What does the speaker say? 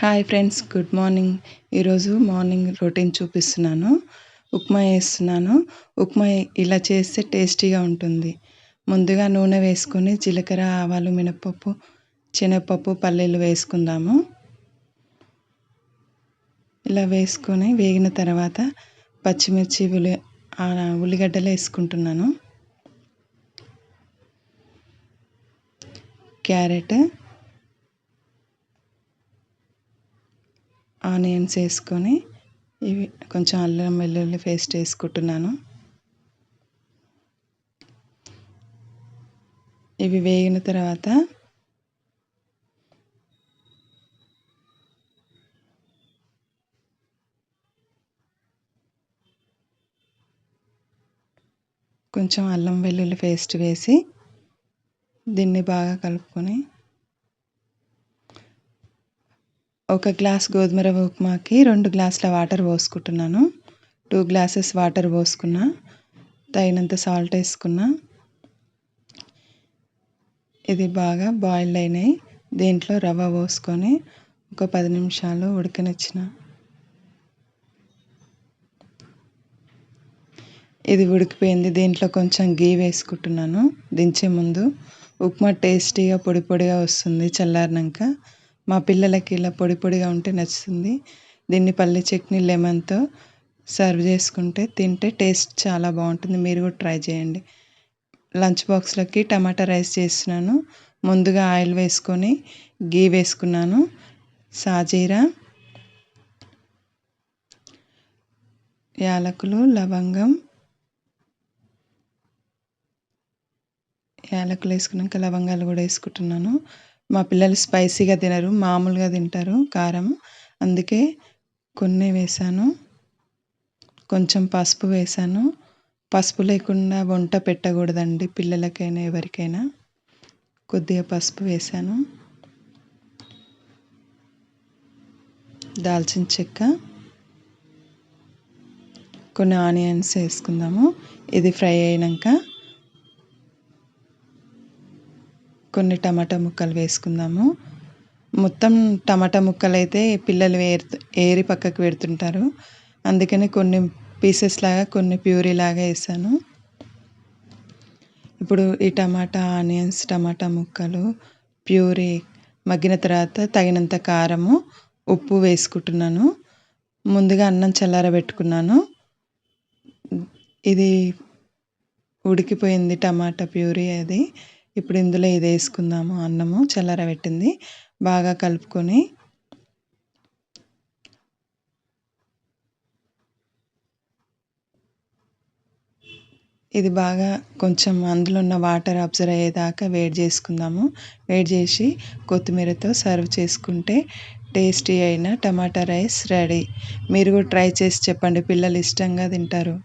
Hi friends good morning ఈరోజు morning routine చూపిస్తున్నాను. ఉప్మా వేస్తున్నాను. ఉప్మా ఇలా చేస్తే టేస్టీగా ఉంటుంది. ముందుగా నూనె వేసుకొని జీలకర్ర ఆవాలు మినపప్పు శనగపప్పు పల్లీలు వేసుకుందాము. ఇలా వేసుకొని వేగిన తర్వాత పచ్చిమిర్చి ఉల్లి ఉల్లిగడ్డలు వేసుకుంటున్నాను. క్యారెట్ ఆనియన్స్ వేసుకొని ఇవి కొంచెం అల్లం వెల్లుల్లి పేస్ట్ వేసుకుంటున్నాను. ఇవి వేగిన తర్వాత కొంచెం అల్లం వెల్లుల్లి పేస్ట్ వేసి దీన్ని బాగా కలుపుకొని ఒక గ్లాస్ గోధుమ రవ్వ ఉప్మాకి రెండు గ్లాసుల వాటర్ పోసుకుంటున్నాను. టూ గ్లాసెస్ వాటర్ పోసుకున్నా తగినంత సాల్ట్ వేసుకున్నా. ఇది బాగా బాయిల్ అయినాయి. దీంట్లో రవ్వ పోసుకొని ఒక పది నిమిషాలు ఉడకనిచ్చిన. ఇది ఉడికిపోయింది. దీంట్లో కొంచెం గీ వేసుకుంటున్నాను. దించే ముందు ఉప్మా టేస్టీగా పొడి పొడిగా వస్తుంది చల్లారినాక. మా పిల్లలకి ఇలా పొడి పొడిగా ఉంటే నచ్చుతుంది. దీన్ని పల్లి చట్నీ లెమన్తో సర్వ్ చేసుకుంటే తింటే టేస్ట్ చాలా బాగుంటుంది. మీరు కూడా ట్రై చేయండి. లంచ్ బాక్స్లోకి టమాటా రైస్ చేస్తున్నాను. ముందుగా ఆయిల్ వేసుకొని గీ వేసుకున్నాను. సాజీరా యాలకులు లవంగం యాలకులు వేసుకున్నాక లవంగాలు కూడా వేసుకుంటున్నాను. మా పిల్లలు స్పైసీగా తినరు మామూలుగా తింటారు కారం. అందుకే కొన్ని వేసాను కొంచెం పసుపు వేసాను. పసుపు లేకుండా వంట పెట్టకూడదండి పిల్లలకైనా ఎవరికైనా. కొద్దిగా పసుపు వేసాను. దాల్చిన చెక్క. కొన్ని ఆనియన్స్ వేసుకుందాము. ఇది ఫ్రై అయినాక కొన్ని టమాటా ముక్కలు వేసుకుందాము. మొత్తం టమాటా ముక్కలు అయితే పిల్లలు ఏరి ఏరి పక్కకు పెడుతుంటారు. అందుకని కొన్ని పీసెస్ లాగా కొన్ని ప్యూరీ లాగా వేసాను. ఇప్పుడు ఈ టమాటా ఆనియన్స్ టమాటా ముక్కలు ప్యూరీ మగ్గిన తర్వాత తగినంత కారము ఉప్పు వేసుకుంటున్నాను. ముందుగా అన్నం చల్లారబెట్టుకున్నాను ఇది ఉడికిపోయింది టమాటా ప్యూరీ అది. ఇప్పుడు ఇందులో ఇది వేసుకుందాము. అన్నము చల్లరబెట్టింది బాగా కలుపుకొని ఇది బాగా కొంచెం అందులో ఉన్న వాటర్ అబ్జర్వ్ అయ్యేదాకా వేడి చేసుకుందాము. వేడి చేసి కొత్తిమీరతో సర్వ్ చేసుకుంటే టేస్టీ అయిన టమాటా రైస్ రెడీ. మీరు కూడా ట్రై చేసి చెప్పండి. పిల్లలు ఇష్టంగా తింటారు.